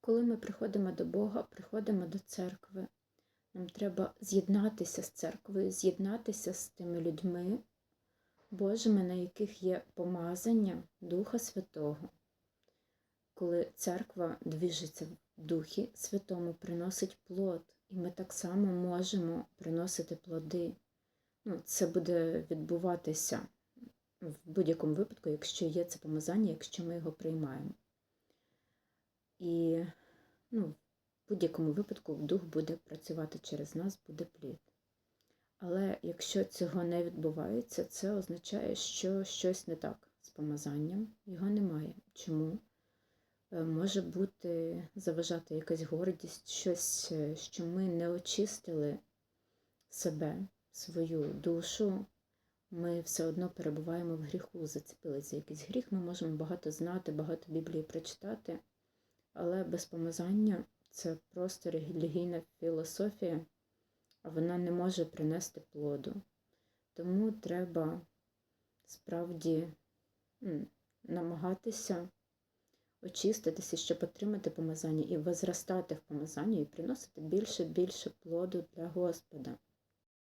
коли ми приходимо до Бога, приходимо до церкви, нам треба з'єднатися з церквою, з'єднатися з тими людьми Божими, на яких є помазання Духа Святого. Коли церква двіжиться в Духі Святому, приносить плод, і ми так само можемо приносити плоди. Ну, це буде відбуватися в будь-якому випадку, якщо є це помазання, якщо ми його приймаємо. І ну, в будь-якому випадку дух буде працювати через нас, буде плід. Але якщо цього не відбувається, це означає, що щось не так з помазанням, його немає. Чому? Е, Може бути заважати якась гордість, щось, е, що ми не очистили себе, свою душу, ми все одно перебуваємо в гріху, зацепилися за якийсь гріх. Ми можемо багато знати, багато Біблії прочитати, але без помазання це просто релігійна філософія, а вона не може принести плоду. Тому треба справді намагатися очиститися, щоб отримати помазання і возростати в помазанні і приносити більше більше плоду для Господа.